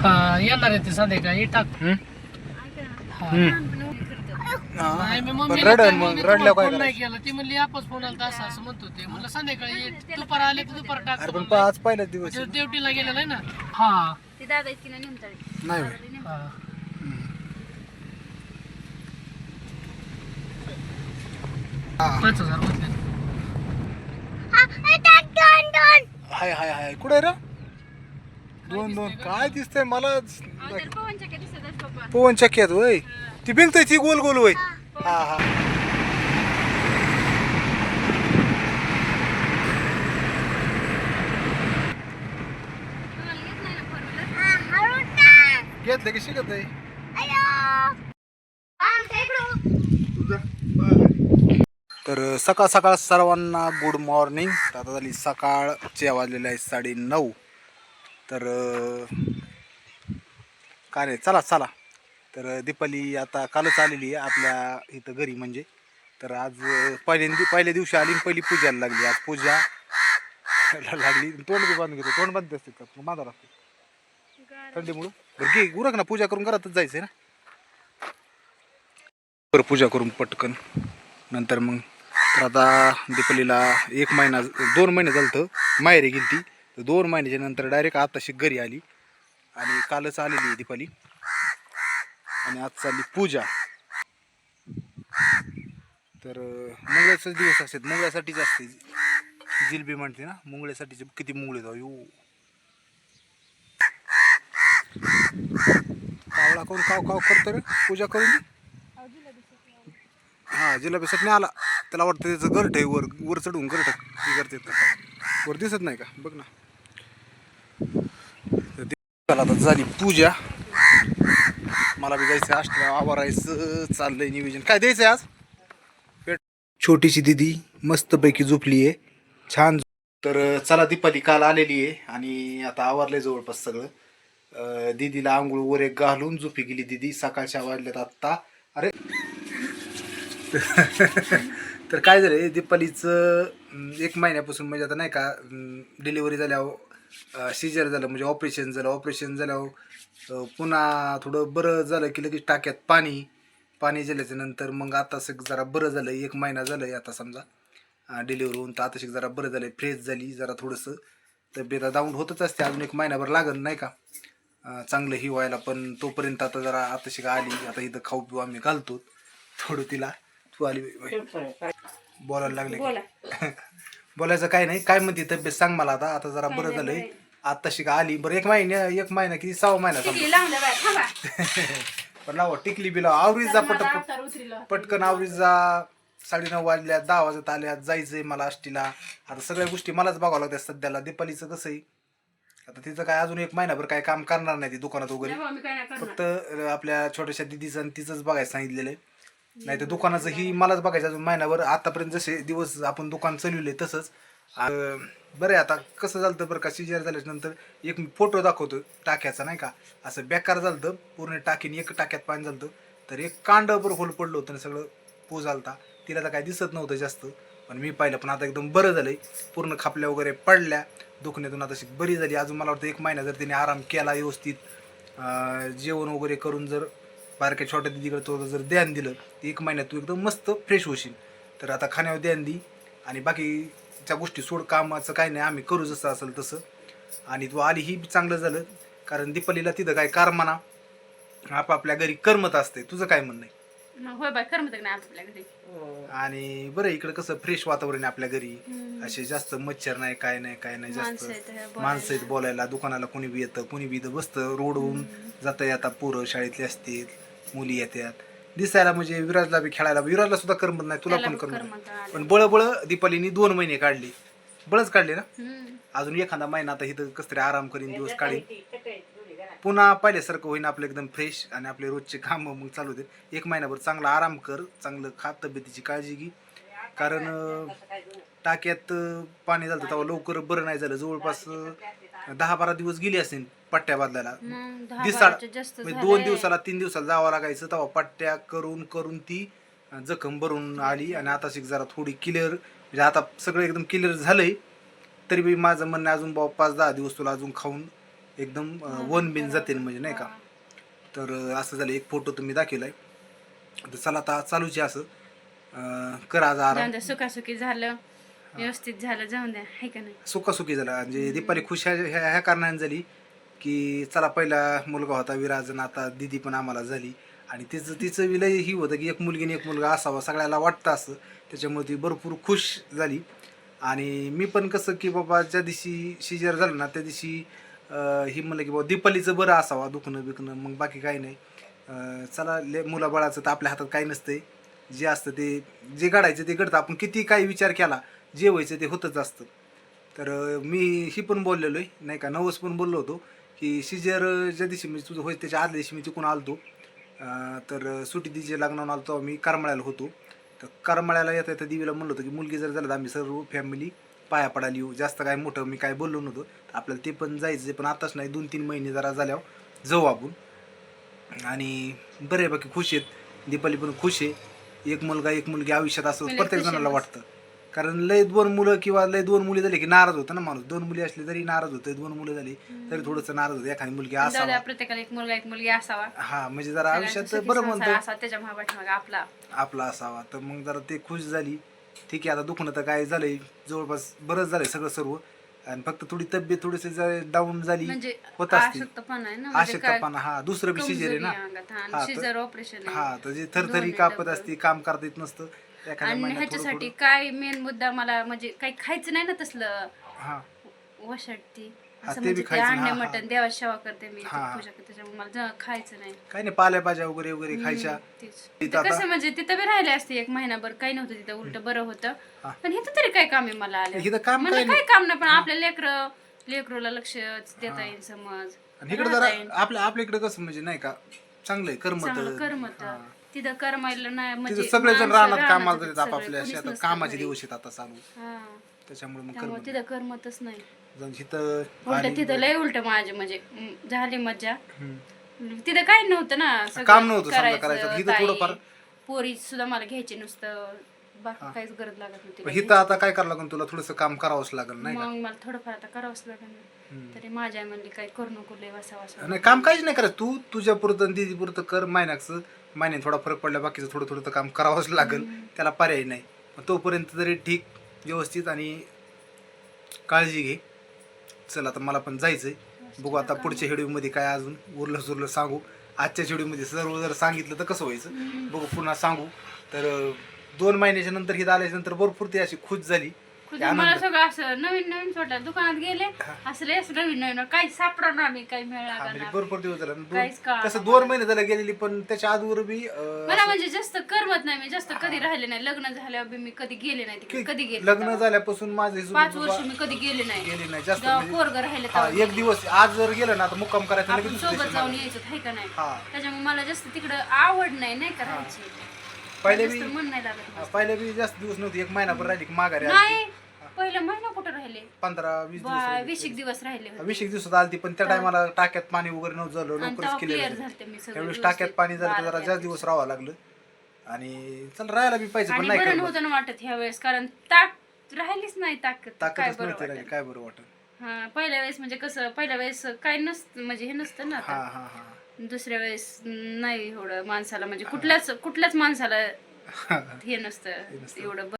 हा येणार आहे ते संध्याकाळी टाक हम्म? हा. हम्म. नाही, मी मम्मीला रडन काय फोन नाही केला ती म्हणली आपच फोन आला असं असं म्हणत होते म्हणलं संध्याकाळी ये. दुपार आले तर दुपार अरे टाकतो पण म्हणलं. पाच पहिलाच दिवस म्हणजे ड्युटीला गेलेला आहे ना हा ते दादा इतकी नाही निमताळी नाही होय. हा. पाच हजार होते हाय हाय हाय कुठे रे दोन दोन. काय दिसतंय? मला पवन चक्क्यात वय. ती भिंगतय ती गोल गोल वय. हा हा घेतलं की शिकत आहे. तर सकाळ सकाळ सर्वांना गुड मॉर्निंग आता झाली सकाळचे वाजलेले आहे साडे नऊ तर काय नाही चला चला. तर दीपाली आता कालच आलेली आहे आपल्या इथं घरी म्हणजे. तर आज अं, पहिल्यांदी पहिल्या दिवशी आली आणि पहिली पूजाला लागली. आज पूजा लागली. तोंड बी बांधून घेतो. तोंड बांधते असते का? माझा लागते थंडीमुळं. बरं घे उरक ना. पूजा करून घरातच जायचं आहे ना? बरं पूजा करून पटकन. नंतर मग तर आता दीपालीला एक महिना दोन महिने झालं तर माहेरी गेली ती तर दोन महिन्याच्या नंतर डायरेक्ट आताशी घरी आली. आणि कालच आलेली आहे दीपाली. आणि आज चालली पूजा. तर मुंगळ्याचाच दिवस असतात. मुंगळ्यासाठीच असते. जिलबी म्हणते ना मुंगळ्यासाठीचे किती मुंगळे जाऊ येऊ कावळा कोण काव काव करतो रे पूजा करून. हा जिलेबीसाठी नाही आला. त्याला वाटतं त्याचं गरट आहे वर वर चढून गरट हे करते वर दिसत नाही का? बघ ना. चला आता झाली पूजा. मला बी जायचं अष्टला आवारायचं चाललंय नियोजन. काय द्यायचंय आज? पेट- छोटीशी दिदी मस्तपैकी झोपली आहे छान तर चला दीपाली काल आलेली आहे आणि आता आवरलंय जवळपास सगळं. दिदीला दीदीला आंघोळ वर एक घालून झोपी गेली दिदी. सकाळच्या वाजल्यात आत्ता. अरे! तर काय झालं दीपालीचं एक महिन्यापासून म्हणजे आता नाही का डिलिव्हरी झाल्यावर सिजर झालं म्हणजे ऑपरेशन झालं ऑपरेशन झाल्यावर पुन्हा थोडं बरं झालं की लगेच टाक्यात पाणी पाणी झाल्याच्यानंतर मग आता सग जरा बरं झालं एक महिना झालं आहे आता समजा. डिलिव्हरी होऊन तर आता शिक जरा बरं झालं फ्रेश झाली जरा थोडंसं तब्येत डाऊन होतच असते अजून एक महिनाभर लागल नाही का? चांगलं ही व्हायला पण तोपर्यंत आता जरा आता शिका आली आता इथं खाऊ पिऊ आम्ही घालतो. थोडं तिला तू आली. बोलायला लागले. बोलायचं काय नाही. काय म्हणते तब्येत सांग मला आता. आता जरा बरं झालंय. आता शिका आली. बरं एक महिना एक महिना किती? सहा महिना समजा पण लावा टिकली बिला आवरीचा पट पटकन. आवरीचा साडेनऊ वाजल्या दहा वाजत आल्या जायचंय मला आष्टीला. आता सगळ्या गोष्टी मलाच बघावं लागतात सध्याला. दीपालीचं कसं आहे? आता तिचं काय अजून एक महिनाभर काय काम करणार नाही ती दुकानात वगैरे. फक्त आपल्या छोट्याशा दिदीचं आणि तिचंच बघायचं सांगितलेलं आहे. नाही तर दुकानाचं ही मलाच बघायचं अजून महिनाभर. आतापर्यंत जसे दिवस आपण दुकान चालवले तसंच. अं, बरं आहे आता कसं झालं बरं का सिजर झाल्याच्यानंतर एक मी फोटो दाखवतो टाक्याचा नाही का? असं बेकार झालं पूर्ण टाकीने एक टाक्यात पाणी झालं तर एक कांडभर होल पडलं होतं आणि सगळं पू झालता तिला तर काय दिसत नव्हतं जास्त पण मी पाहिलं पण आता एकदम बरं झालंय. पूर्ण खापल्या वगैरे पडल्या. दुखण्यातून आता अशी बरी झाली. अजून मला वाटतं एक महिना जर तिने आराम केला व्यवस्थित अं, जेवण वगैरे करून जर बारक्या छोट्या दिदीकडे तो जर ध्यान दिलं तर एक महिन्यात तू एकदम मस्त फ्रेश होशील. तर आता खाण्यावर ध्यान दी आणि बाकीच्या गोष्टी सोड कामाचं काही नाही आम्ही करू जसं असेल तसं. आणि तू आली ही चांगलं झालं कारण दीपालीला तिथं काय कर्माना आपापल्या घरी करमत असते तुझं काय म्हणणं आहे? होय बाय खरं म्हणतात नाही आपल्या घरी. आणि बरं इकडे कसं फ्रेश वातावरण आहे आपल्या घरी. असे जास्त मच्छर नाही काय नाही काय नाही जास्त माणसं आहेत, बोलायला. माणसं आहेत बोलायला दुकानाला कोणी बी येतं कोणी बी इथं बसतं रोडवरून जाता येता पोरं शाळेतली असतील. मुली येतात दिसायला म्हणजे विराजला बी खेळायला विराजला सुद्धा करमत नाही तुला पण करमत करमत नाही नाही. पण बळ बळ दीपालीनी दोन महिने काढले. बळच काढले ना? हम्म. अजून एखादा महिना आता इथं कसं तरी आराम करीन दिवस काढीन. पुन्हा पहिल्यासारखं होईन आपलं एकदम फ्रेश आणि आपले रोजचे काम मग चालू दे एक महिनाभर चांगला आराम कर चांगलं खा तब्येतीची काळजी घे. कारण अं, टाक्यात अं, पाणी झालं तेव्हा लवकर बरं नाही झालं. जवळपास अं, दहा बारा दिवस गेली असेल पट्ट्या बदलायला. मग दहा दिसाड बाराच्या जास्त म्हणजे दोन दिवसाला तीन दिवसाला जावं लागायचं तेव्हा पट्ट्या करून करून ती जखम भरून आली. आणि आता शिक जरा थोडी क्लिअर म्हणजे आता सगळं एकदम क्लिअर झालंय. तरी बी माझं म्हणणं आहे अजून बाबा पाच दहा दिवस तुला अजून खाऊन एकदम अं, वन बिन जाते म्हणजे नाही का? तर अं, असं झालं. एक फोटो तुम्ही दाखवलाय. तर चला आता चालूच आहे असं. अं, कर आज आराम. सुखासुखी झालं. व्यवस्थित झालं जाऊन द्या हाय का नाही? सुखासुखी झाला. म्हणजे दीपाली खुश ह्या ह्या ह्या कारणाने झाली की चला पहिला मुलगा होता विराज आणि आता दिदी पण आम्हाला झाली. आणि तिचं तिचं विलय ही होतं की एक मुलगी आणि एक मुलगा असावा सगळ्याला वाटतं असं. त्याच्यामुळे ती भरपूर खुश झाली. आणि मी पण कसं की बाबा ज्या दिवशी शिजर झालं ना त्या दिवशी अं, ही म्हणलं की बाबा दीपालीचं बरं असावा दुखणं बिकणं मग बाकी काही नाही. अं, चला ले मुलाबाळाचं तर आपल्या हातात काही नसतंय. जे असतं ते जे घडायचं ते घडतं. आपण किती काही विचार केला जे व्हायचं ते होतच असतं. तर मी ही पण बोललेलो आहे नाही का? नवस पण बोललो होतो की सिजर ज्या दिवशी म्हणजे तुझं होय त्याच्या आदल्या दिवशी मी तिकून आलतो. तर सुटी दिजे लग्नावर आलतो मी करमाळ्याला होतो. तर करमाळ्याला येता येता दिवीला म्हणलं होतं की मुलगी जर झालं तर आम्ही सर्व फॅमिली पाया पडायला येऊ. जास्त काय मोठं मी काय बोललो नव्हतो. तर आपल्याला ते पण जायचं आहे, पण आताच नाही. दोन तीन महिने जरा झाल्यावर जाऊ आपण. आणि बरे बाकी खुश आहेत. दीपाली पण खुश आहे. एक मुलगा एक मुलगी आयुष्यात असं मी लय प्रत्येक जणाला. वाटतं. कारण लय दोन मुलं किंवा लय दोन मुली झाली की नाराज होतं ना माणूस. दोन मुली असली तरी नाराज होतं दोन मुलं झाली तरी थोडंसं नाराज होतं. एखादी मुलगी असावा. प्रत्येकाला एक मुलगा एक मुलगी असावा. हा म्हणजे जरा आयुष्यात बरं म्हणतो. त्याच्या आपला. आपला असावा. तर मग जरा ते खुश झाली. ठीक आहे आता दुखणं तर काय झालंय. जवळपास बरंच झालंय सगळं सर्व. आणि फक्त थोडी तब्येत थोडीशी डाऊन झाली. म्हणजे होत असते अशक्तपणा म्हणजे आशक्तपणा हा दुसरं बी शिजर आहे ना. हा, तर- जे थरथरी कापत. असते काम करता येत नसतं. आणि ह्याच्यासाठी काय मेन मुद्दा मला म्हणजे काही खायचं नाही ना तसलं? हा. वशाटती. हा, असं ते बी म्हणजे अंडे हा, मटण देवा सेवा करते मी हा, हा. पूजा करते त्याच्यामुळे मला ज- खायचं नाही. काही नाही पालेभाज्या वगैरे वगैरे खायच्या. तेच. तिथं तिथं आता- कसं म्हणजे तिथं बी राहिले असते एक महिनाभर काही नव्हतं तिथं उलट बरं होतं. हा. पण इथं तरी काय काम आहे मला आलं इथं काम काय काय काम नाही पण आपल्या लेकर लेकरूला लक्ष देता येईल समज. आणि इकडे राहता जरा येईल. आपल्या आपल्या इकडे कसं म्हणजे नाही का चांगलंय करमत. चांगलं करमत. हा. तिथं करमायला नाही म्हणजे तिथं सगळेजण माणसं रानात रानात कामाला आहेत जातात सगळे, आपापल्या कोणीच शेतात कामाचे घरी. दिवस आहेत आता चालू हा. त्याच्यामुळे मग त्यामुळे तिथं करमतच नाही जाऊन तिथं उलट तिथं लय उलट माझे म्हणजे हम्म, झाली मज्जा हम्म. तिथं काही नव्हतं ना सगळं काम नव्हतं समजा करायचं. इथं थोडंफार- पोरी सुद्धा मला घ्यायचे नुसतं बाकी काहीच गरज लागत नव्हती. आता काय करावं लागेल तुला? थोडंसं काम करावंच लागेल नाही का? मग मला थोडंफार आता करावंच लागेल. तरी माझ्या म्हणली काही करू नको लय वासा वासा नाही काम काहीच नाही करायचं तू तुझ्या पुरतं दिदी पुरतं कर महिन्याचं. महिन्यात थोडा फरक पडला बाकीचं थोडं थोडं तर काम करावंच लागेल. त्याला पर्याय नाही. तोपर्यंत तरी ठीक व्यवस्थित आणि काळजी घे. चल आता मला पण जायचंय. बघू आता पुढच्या व्हिडिओमध्ये काय अजून उरलं सुरलं सांगू. आजच्या व्हिडिओमध्ये सर्व जर सांगितलं तर कसं व्हायचं? बघू पुन्हा सांगू. तर दोन महिन्याच्या नंतर ही आल्याच्यानंतर भरपूर ती अशी खुश झाली. खुद मला सगळं असं नवीन नवीन छोट्या दुकानात गेले. असले असं नवीन नवीन. काही सापडा ना मी काही हा, का म्हणजे. भरपूर दिवस झाला. आणि काहीच दोन कळालं तसं दोन महिने झाला गेलेली पण त्याच्या आजवर बी अं, मला म्हणजे जास्त करमत नाही. मी जास्त कधी राहिले नाही. लग्न झाल्यावर बी मी कधी गेले नाही. तिकडे कधी गेले लग्न झाल्यापासून माझे पाच वर्ष मी कधी गेले नाही. गेली नाही. जास्त जेव्हा म्हणजे पोरग राहिले हा तेव्हा. एक दिवस. आज जर गेलं ना तर मुक्काम करायचं आपण लगेच दुसऱ्या सोबत दिवशी जाऊन. यायचं हाय का नाही? हा. त्याच्यामुळे मला जास्त तिकडं आवड नाही नाही का राहायची. पहिले बी मन नाही लागत हा, पहिले बी जास्त दिवस नव्हते एक महिनाभर राहिली की माघारी आली. नाही पहिलं महिना कुठं राहिले पंधरा वीस दिवस बा-. वीस एक दिवस राहिले होते. वीस एक दिवसात आलती पण त्या टायमाला टाक्यात पाणी वगैरे नव्हतं झालं आणि लवकरच तेव्हा केलेलं क्लिअर होतं. झालते मी सगळं त्यावेळेस टाक्यात व्यवस्थित. पाणी झालं तर बारा जरा जास्त दिवस राहावं लागलं आणि चल राहायला बी पाहिजे पण आणि नाही बरं करमत. नव्हतं ना वाटत ह्या वेळेस कारण ताक राहिलीच नाही ताकद काय ताकदच बरं नव्हती राहिली वाटत काय बरं वाटत हा पहिल्या वेळेस म्हणजे कसं पहिल्या वेळेस काय नसतं म्हणजे हे नसतं ना हा आता हा हा दुसऱ्या वेळेस नाही एवढं माणसाला म्हणजे कुठल्याच कुठल्याच माणसाला हे नसतं एवढं.